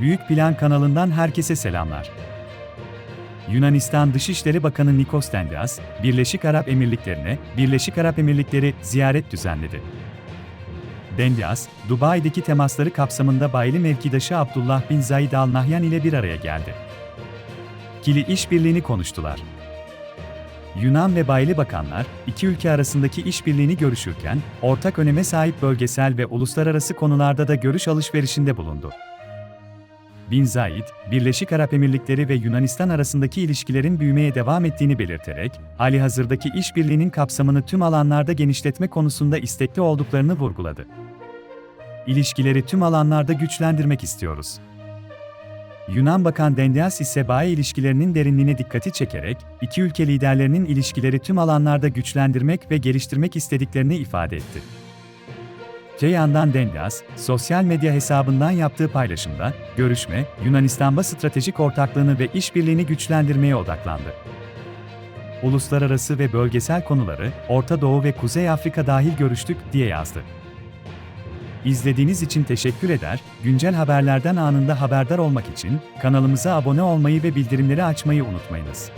Büyük Plan kanalından herkese selamlar. Yunanistan Dışişleri Bakanı Nikos Dendias, Birleşik Arap Emirlikleri'ne Birleşik Arap Emirlikleri ziyaret düzenledi. Dendias, Dubai'deki temasları kapsamında bayili mevkidaşı Abdullah bin Zayed Al Nahyan ile bir araya geldi. Kili işbirliğini konuştular. Yunan ve Bayili bakanlar, iki ülke arasındaki işbirliğini görüşürken, ortak öneme sahip bölgesel ve uluslararası konularda da görüş alışverişinde bulundu. Bin Zayed, Birleşik Arap Emirlikleri ve Yunanistan arasındaki ilişkilerin büyümeye devam ettiğini belirterek, hali hazırdaki işbirliğinin kapsamını tüm alanlarda genişletme konusunda istekli olduklarını vurguladı. İlişkileri tüm alanlarda güçlendirmek istiyoruz. Yunan Bakan Dendias ise bayi ilişkilerinin derinliğine dikkati çekerek, iki ülke liderlerinin ilişkileri tüm alanlarda güçlendirmek ve geliştirmek istediklerini ifade etti. Öte yandan Dendias, sosyal medya hesabından yaptığı paylaşımda, görüşme, Yunanistan'la stratejik ortaklığını ve işbirliğini güçlendirmeye odaklandı. Uluslararası ve bölgesel konuları, Orta Doğu ve Kuzey Afrika dahil görüştük, diye yazdı. İzlediğiniz için teşekkür eder, güncel haberlerden anında haberdar olmak için kanalımıza abone olmayı ve bildirimleri açmayı unutmayınız.